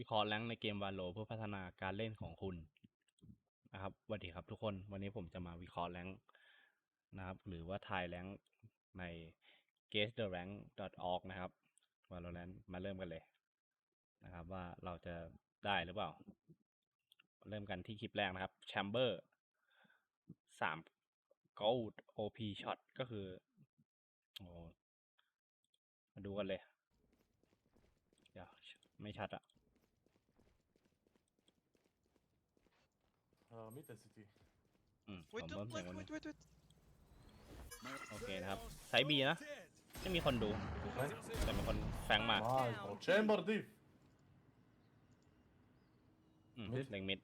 วิเคราะห์แรงในเกมวาโลเพื่อพัฒนาการเล่นของคุณนะครับสวัสดีครับทุกคนวันนี้ผมจะมาวิเคราะห์แรงนะครับ หรือว่าทายแรงใน guess the rank org นะครับ Valorant มาเริ่มกันเลยนะครับ ว่าเราจะได้หรือเปล่า เริ่มกันที่คลิปแรกนะครับ Chamber สาม Gold OP Shot ก็คือโอ้มาดูกันเลย เดี๋ยวไม่ชัดอะ Uh, mid and city. อืม Wait, ผม don't เพิ่มเสีย wait, งวัน wait, นี้ wait, wait. โอเคนะครับไซส์บีนะไม่มีคนดู แต่มีคนแฟงมา Nice, bro. Chamber deep. อืมมิด เล็งมิด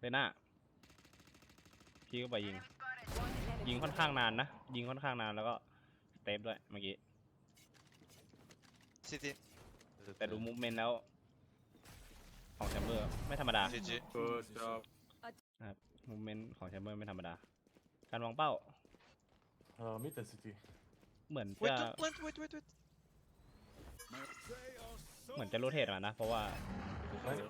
เลน่าพี่ก็ไปยิง ยิงค่อนข้างนานนะ ยิงค่อนข้างนานแล้วก็สเตปด้วยเมื่อกี้ City. แต่ดูมูฟเมนต์แล้ว ของแชมเบอร์ ไม่ธรรมดา GG. Good job. นะครับมูฟเมนต์ของแชมเบอร์ไม่ธรรมดา การวางเป้า Uh, mid and city. เหมือน Wait, จะ don't plant, wait, wait, wait. เหมือนจะโรเทตมานะ เพราะว่า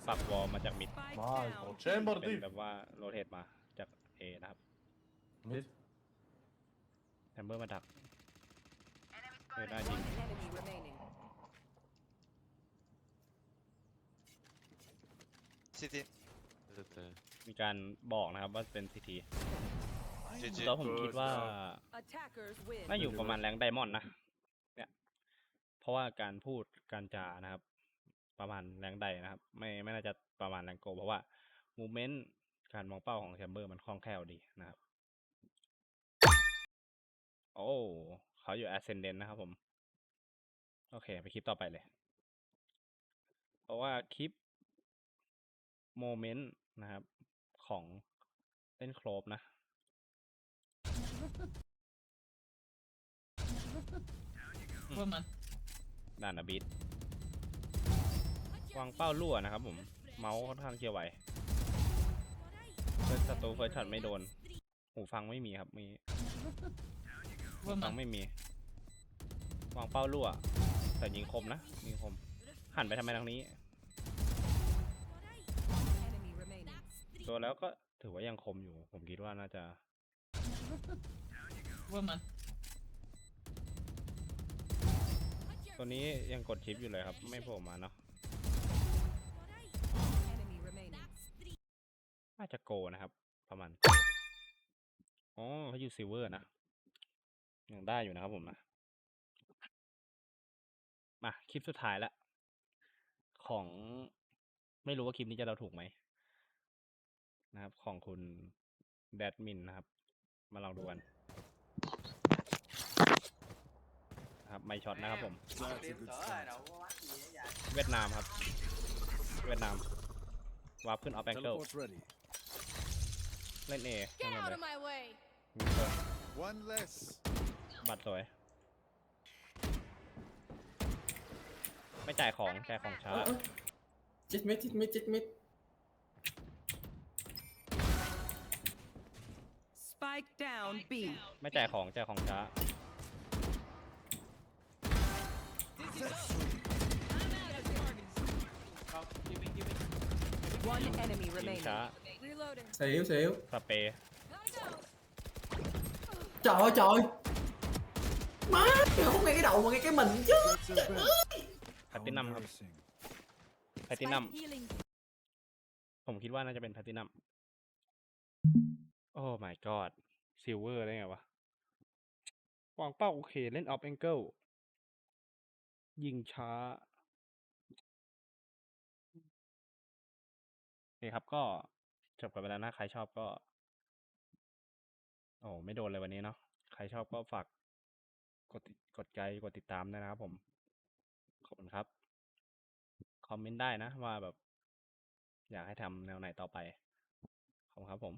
ปรับวอลมาจากมิด Nice, bro. Chamber เป็น deep. แบบว่าโรเทตมาจากเอนะครับ Mid. แชมเบอร์มาดักเลน่ายิง One enemy remaining. City. มีการบอกนะครับว่าเป็นซีที GG. แล้วผมคิดว่า Attackers win. น่าอยู่ประมาณแรงไดมอนด์นะ เนี่ย เพราะว่าการพูดการจานะครับ ประมาณแรงไดนะครับ ไม่ไม่น่าจะประมาณแรงโกเพราะว่ามูเมนต์การมองเป้าของแชมเบอร์มันคล่องแคล่วดีนะครับ โอ้เขาอยู่ ascendant นะครับผม โอเค ไปคลิปต่อไปเลย เพราะว่าคลิปโมเมนต์นะครับ ของเล่นโครบนะว่ามันด่านอบิดวางเป้ารั่วนะครับผม เมาส์ค่อนข้างเกียร์ไหวเฟิร์สศัตรูเฟิร์สช็อตไม่โดน หูฟังไม่มีครับมีว่าฟัมังนไม่มี วางเป้ารั่ว แต่ยิงคมนะยิงคม หันไปทำไมทางนี้ ตัวแล้วก็ถือว่ายังคมอยู่ ผมคิดว่าน่าจะ ว่ามันตัวนี้ยังกดชิปอยู่เลยครับ ไม่โผล่มาเนาะ Enemy remaining. น่าจะโกนะครับ ประมาณ อ๋อเขาอยู่ซิลเวอร์นะ ยังได้อยู่นะครับผมนะ มาคลิปสุดท้ายละ ของไม่รู้ว่าคลิปนี้จะเราถูกไหม นะครับ ของคุณแบดมินนะครับ มาลองดูกันนะครับไม่ช็อตนะครับผม That's a good start. เวียดนามครับ เวียดนามวาร์ปขึ้นออฟแองเกิล Teleport ready. เล่นเอ Get out of my way. One less. บัตรสวย ไม่จ่ายของจ่ายของช้า จิตมิดจิตมิดจิตมิด Spike down B. ไม่จ่ายของจ่ายของช้า One enemy ยิง remaining. ช้า Reloading. เซลเซลสเปรย์ Gotta go. trời ơi trời má không nghe cái đầu mà nghe cái mình chứ That's a bit. แพตตินัมครับ Embarrassing. แพตตินัม Spike healing. ผมคิดว่าน่าจะเป็นแพตตินัม โอ้ my god ซิลเวอร์ได้ไงวะ วางเป้าโอเค เล่นออฟแองเกิลยิงช้าโอเคครับก็จบกันไปแล้วนะ ใครชอบก็ โอ้ไม่โดนเลยวันนี้เนาะใครชอบก็ฝากกดติกดใจกดติดตามด้วยนะครับผม ขอบคุณครับ คอมเมนต์ได้นะว่าแบบ อยากให้ทำแนวไหนต่อไป ขอบคุณครับผม